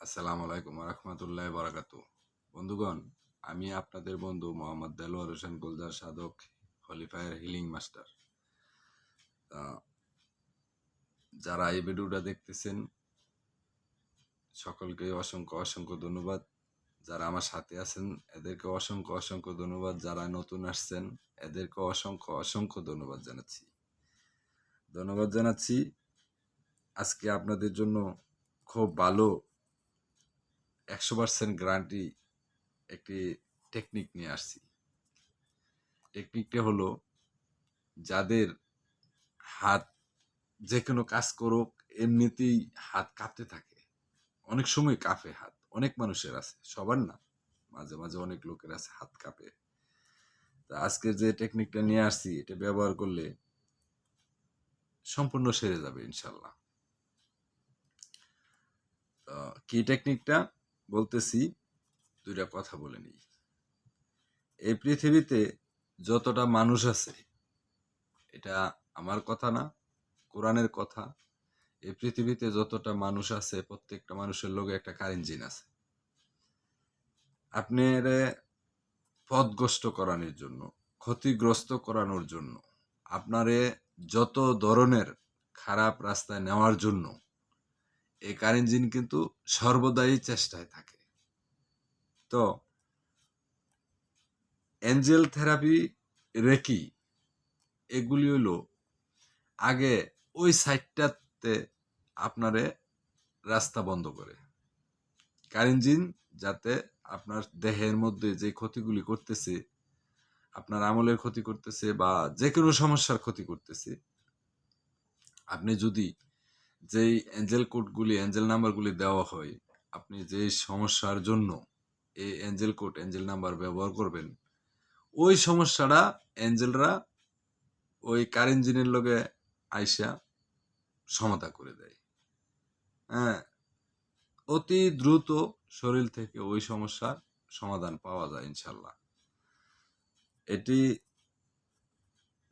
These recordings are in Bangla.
আসসালামু আলাইকুম রহমতুল্লাহ বারাকাতু বন্ধুগণ, আমি আপনাদের বন্ধু মোহাম্মদ দেলোয়ার হোসেন গুলজার সাধক হলিফায়ার হিলিং মাস্টার যারা এই ভিডিওটা দেখতেছেন, সকলকে অসংখ্য অসংখ্য ধন্যবাদ। যারা আমার সাথে আছেন, এদেরকে অসংখ্য অসংখ্য ধন্যবাদ। যারা নতুন আসছেন, এদেরকে অসংখ্য অসংখ্য ধন্যবাদ জানাচ্ছি। ধন্যবাদ জানাচ্ছি। আজকে আপনাদের জন্য খুব ভালো একশো পার্সেন্ট গ্যারান্টি একটি টেকনিক নিয়ে আসছি। টেকনিকটা হলো যাদের হাত যে কোনো কাজ করুক, এমনিতেই হাত কাঁপতে থাকে। অনেক সময় কাঁপে হাত, অনেক মানুষের আছে, সবার না, মাঝে মাঝে অনেক লোকের আছে হাত কাঁপে। তা আজকে যে টেকনিকটা নিয়ে আসছি, এটা ব্যবহার করলে সম্পূর্ণ সেরে যাবে ইনশাল্লাহ। কি টেকনিকটা বলতেছি, দুইটা কথা বলে নিই। এই পৃথিবীতে যতটা মানুষ আছে, এটা আমার কথা না, কোরআনের কথা, এই পৃথিবীতে যতটা মানুষ আছে, প্রত্যেকটা মানুষের লোকে একটা কারেন্ট জিন আছে। আপনার পথগ্রস্ত করানোর জন্য, ক্ষতিগ্রস্ত করানোর জন্য, আপনারে যত ধরনের খারাপ রাস্তায় নেওয়ার জন্য এই কারেন্ট জিন কিন্তু সর্বদাই চেষ্টায় থাকে। তো অ্যাঞ্জেল থেরাপি, রেকি, এগুলি হলো আগে ওই সাইডটাতে আপনারে রাস্তা বন্ধ করে। জিন যাতে আপনার দেহের মধ্যে যে ক্ষতিগুলি করতেছে, আপনার আমলের ক্ষতি করতেছে বা যে কোনো সমস্যার ক্ষতি করতেছে, আপনি যদি যেই অ্যাঞ্জেল কোডগুলি অ্যাঞ্জেল নাম্বারগুলি দেওয়া হয়, আপনি যে সমস্যার জন্য এই অ্যাঞ্জেল কোড অ্যাঞ্জেল নাম্বার ব্যবহার করবেন, ওই সমস্যাটা অ্যাঞ্জেলরা ওই কার ইঞ্জিনের লগে আইসা সমাধা করে দেয়। হ্যাঁ অতি দ্রুত শরীর থেকে ওই সমস্যার সমাধান পাওয়া যায় ইনশাল্লাহ। এটি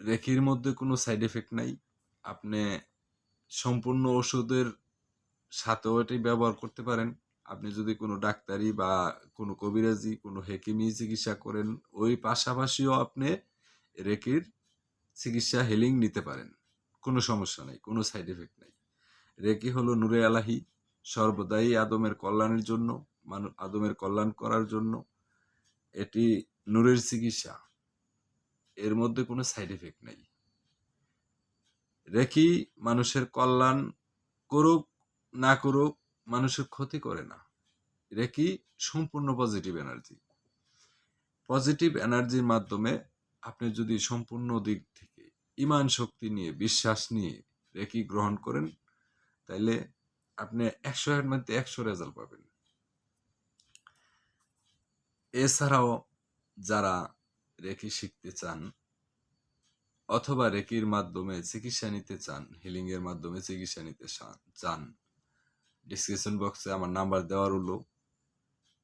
রেখির মধ্যে কোনো সাইড এফেক্ট নাই। আপনি সম্পূর্ণ ওষুধের সাথেও এটি ব্যবহার করতে পারেন। আপনি যদি কোনো ডাক্তারি বা কোনো কবিরাজি, কোনো হেকিমি চিকিৎসা করেন, ওই পাশাপাশিও আপনি রেকির চিকিৎসা হেলিং নিতে পারেন। কোনো সমস্যা নেই, কোনো সাইড এফেক্ট নেই। রেকি হলো নূরে আলাহি, সর্বদাই আদমের কল্যাণের জন্য মানুষ আদমের কল্যাণ করার জন্য। এটি নূরের চিকিৎসা। এর মধ্যে কোনো সাইড এফেক্ট নেই। রেখি মানুষের কল্যাণ করুক, না করুক, মানুষের ক্ষতি করে না। রেকি সম্পূর্ণ পজিটিভ এনার্জি পজিটিভ এনার্জির মাধ্যমে আপনি যদি সম্পূর্ণ দিক থেকে ইমান শক্তি নিয়ে, বিশ্বাস নিয়ে রেকি গ্রহণ করেন, তাইলে আপনি একশো এর মধ্যে একশো রেজাল্ট পাবেন। এছাড়াও যারা রেকি শিখতে চান অথবা রেকির মাধ্যমে চিকিৎসা নিতে চান হিলিং এর মাধ্যমে চিকিৎসা নিতে চান ডিসক্রিপশন বক্সে আমার নাম্বার দেওয়ার হলো।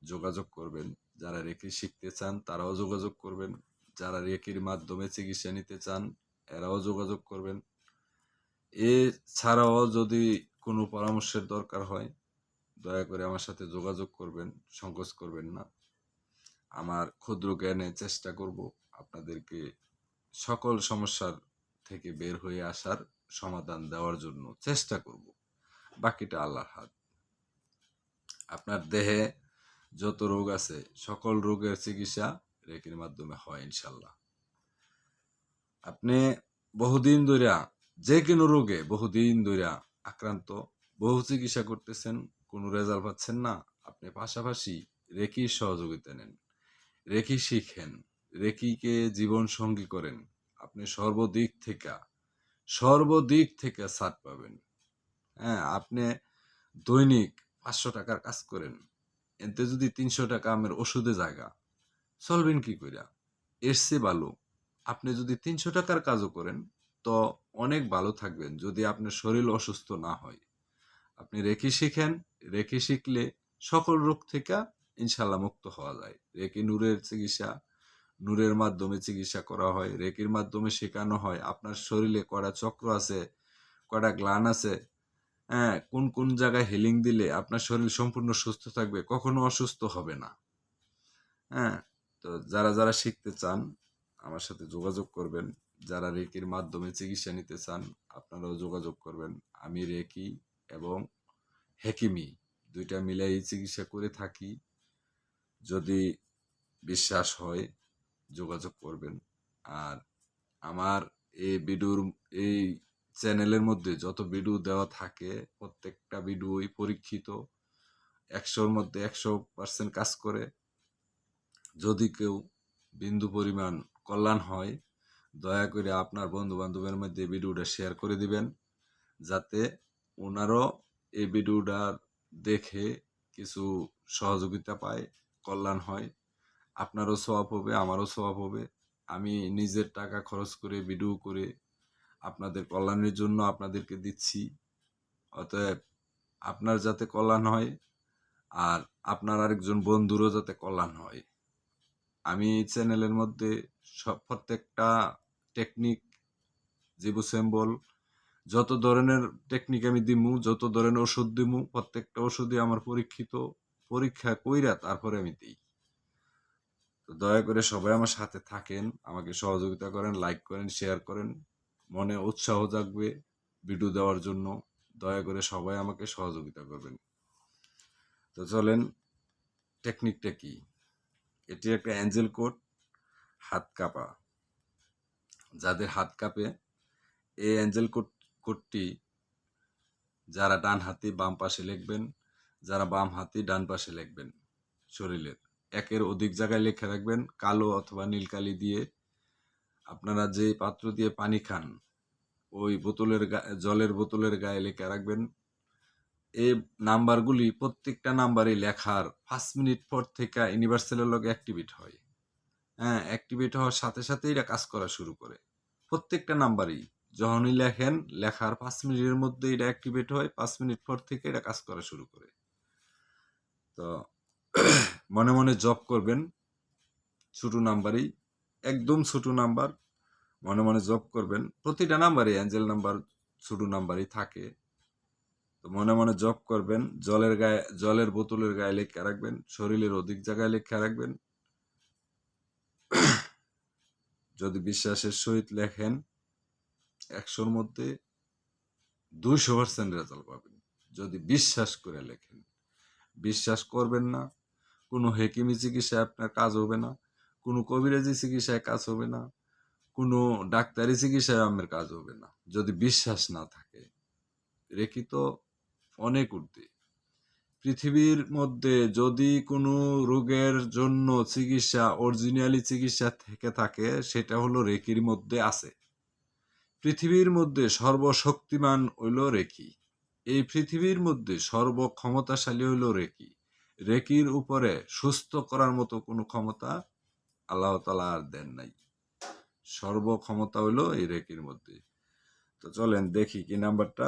যোগাযোগ করবেন। যারা রেকি শিখতে চান, তারাও যোগাযোগ করবেন। যারা রেকির মাধ্যমে চিকিৎসা নিতে চান, এরাও যোগাযোগ করবেন। এছাড়াও যদি কোনো পরামর্শের দরকার হয়, দয়া করে আমার সাথে যোগাযোগ করবেন, সংকোচ করবেন না। আমার ক্ষুদ্র জ্ঞানে চেষ্টা করব আপনাদেরকে সকল সমস্যার থেকে বের হয়ে আসার সমাধান দেওয়ার জন্য চেষ্টা করব। বাকিটা আল্লাহর হাত। আপনার দেহে যত রোগ আছে, সকল রোগের চিকিৎসা রেকির মাধ্যমে হয় ইনশাল্লাহ আপনি বহুদিন ধইরা যে কোনো রোগে বহুদিন ধইরা আক্রান্ত, বহু চিকিৎসা করতেছেন, কোনো রেজাল্ট পাচ্ছেন না, আপনি পাশাপাশি রেকির সহযোগিতা নেন, রেকি শিখেন। রেকিকে জীবন সঙ্গী করেন। আপনি সর্বদিক থেকে সর্বদিক থেকে ছাড় পাবেন। হ্যাঁ আপনি দৈনিক পাঁচশো টাকার কাজ করেন। এতে যদি তিনশো টাকা আমের ওষুধে জায়গা, চলবেন কি কইরা? এর চেয়ে ভালো, আপনি যদি তিনশো টাকার কাজও করেন, তো অনেক ভালো থাকবেন যদি আপনার শরীর অসুস্থ না হয়। আপনি রেখি শিখেন রেখি শিখলে সকল রোগ থেকে ইনশাল্লাহ মুক্ত হওয়া যায়। রেকি নূরের চিকিৎসা নূরের মাধ্যমে চিকিৎসা করা হয়, রেকির মাধ্যমে শেখানো হয়, আপনার শরীরে কটা চক্র আছে কটা গ্লান আছে হ্যাঁ কোন কোন জায়গায় হিলিং দিলে আপনার শরীর সম্পূর্ণ সুস্থ থাকবে, কখনো অসুস্থ হবে না। হ্যাঁ তো যারা যারা শিখতে চান, আমার সাথে যোগাযোগ করবেন। যারা রেকির মাধ্যমে চিকিৎসা নিতে চান, আপনারাও যোগাযোগ করবেন। আমি রেকি এবং হেকিমি, দুইটা মিলাই চিকিৎসা করে থাকি। যদি বিশ্বাস হয় যোগাযোগ করবেন। আর আমার এই ভিডিওর, এই চ্যানেলের মধ্যে যত ভিডিও দেওয়া থাকে, প্রত্যেকটা ভিডিওই পরীক্ষিত। একশোর মধ্যে একশো পার্সেন্ট কাজ করে। যদি কেউ বিন্দু পরিমাণ কল্যাণ হয়, দয়া করে আপনার বন্ধু বান্ধবের মধ্যে ভিডিওটা শেয়ার করে দিবেন। যাতে ওনারও এই ভিডিওটা দেখে কিছু সহযোগিতা পায়, কল্যাণ হয়। আপনারও সওয়াব হবে, আমারও সওয়াব হবে। আমি নিজের টাকা খরচ করে ভিডিও করে আপনাদের কল্যাণের জন্য আপনাদেরকে দিচ্ছি। অতএব আপনার যাতে কল্যাণ হয় আর আপনার আরেকজন বন্ধুরও যাতে কল্যাণ হয়। আমি চ্যানেলের মধ্যে সব, প্রত্যেকটা টেকনিক জীবু স্যাম্বল যত ধরনের টেকনিক আমি দিমু, যত ধরনের ওষুধ দিমু, প্রত্যেকটা ওষুধই আমার পরীক্ষিত, পরীক্ষা কইরা তারপরে আমি দিই। দয়া করে সবাই আমার সাথে থাকেন, আমাকে সহযোগিতা করেন লাইক করেন শেয়ার করেন। মনে উৎসাহ জাগবে ভিডিও দেওয়ার জন্য। দয়া করে সবাই আমাকে সহযোগিতা করবেন। তো চলেন টেকনিকটা কি? এটি একটা অ্যাঞ্জেল কোট হাত কাপা। যাদের হাত কাঁপে, এই অ্যাঞ্জেল কোট কোটটি যারা ডান হাতি বাম পাশে লিখবেন, যারা বাম হাতি ডান পাশে লিখবেন, শরীরের। একের অধিক জায়গায় লেখা রাখবেন, কালো অথবা নীলকালি দিয়ে। আপনারা যে পাত্র দিয়ে পানি খান, ওই বোতলের জলের বোতলের গায়ে লেখা রাখবেন। এই নাম্বারগুলি প্রত্যেকটা নাম্বারই লেখার পাঁচ মিনিট পর থেকে ইউনিভার্সালের লগে অ্যাক্টিভেট হয়। হ্যাঁ অ্যাক্টিভেট হওয়ার সাথে সাথে এটা কাজ করা শুরু করে। প্রত্যেকটা নাম্বারই যখনই লেখেন, লেখার পাঁচ মিনিটের মধ্যে এটা অ্যাক্টিভেট হয়, পাঁচ মিনিট পর থেকে এটা কাজ করা শুরু করে। তো মনে মনে জব করবেন, ছোটো নাম্বারই, একদম ছোটো নাম্বার, মনে মনে জব করবেন। প্রতিটা নাম্বারে অ্যাঞ্জেল নাম্বার, ছোটো নাম্বারই থাকে। তো মনে মনে জব করবেন, জলের গায়ে, জলের বোতলের গায়ে লেখা রাখবেন, শরীরের অধিক জায়গায় লেখা রাখবেন। যদি বিশ্বাসের সহিত লেখেন, একশোর মধ্যে দুইশো পার্সেন্ট রেজাল্ট পাবেন। যদি বিশ্বাস করে লেখেন। বিশ্বাস করবেন না কোনো হেকিমি চিকিৎসায় আপনার কাজ হবে না, কোনো কবিরাজি চিকিৎসায় কাজ হবে না, কোনো ডাক্তারি চিকিৎসায় আমার কাজ হবে না, যদি বিশ্বাস না থাকে। রেখি তো অনেক ঊর্ধ্বে পৃথিবীর মধ্যে যদি কোনো রোগের জন্য চিকিৎসা অরিজিনালি চিকিৎসা থেকে থাকে, সেটা হলো রেকির মধ্যে আছে। পৃথিবীর মধ্যে সর্বশক্তিমান হইল রেকি এই পৃথিবীর মধ্যে সর্বক্ষমতাশালী হইল রেকি রেকির উপরে সুস্থ করার মতো কোনো ক্ষমতা আল্লাহ তালা আর দেন নাই। সর্বক্ষমতা হইল এই রেকির মধ্যে। তো চলেন দেখি কি নাম্বারটা।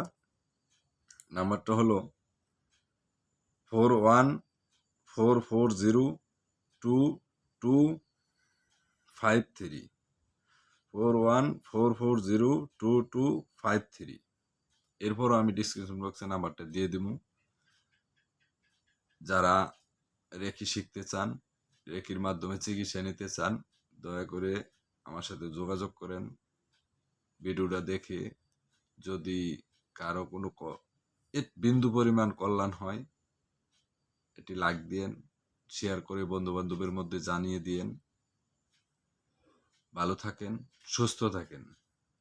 নাম্বারটা হলো four one four four zero two two five three. Four one four four zero two two five three. এরপরও আমি ডিসক্রিপশন বক্সে নাম্বারটা দিয়ে দিব। যারা রেকি শিখতে চান, রেকির মাধ্যমে চিকিৎসা নিতে চান, দয়া করে আমার সাথে যোগাযোগ করেন। ভিডিওটা দেখে যদি কারও কোনো বিন্দু পরিমাণ কল্যাণ হয়, এটি লাইক দিয়েন শেয়ার করে বন্ধু বান্ধবের মধ্যে জানিয়ে দিয়েন। ভালো থাকেন, সুস্থ থাকেন।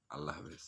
আল্লাহ হাফেজ।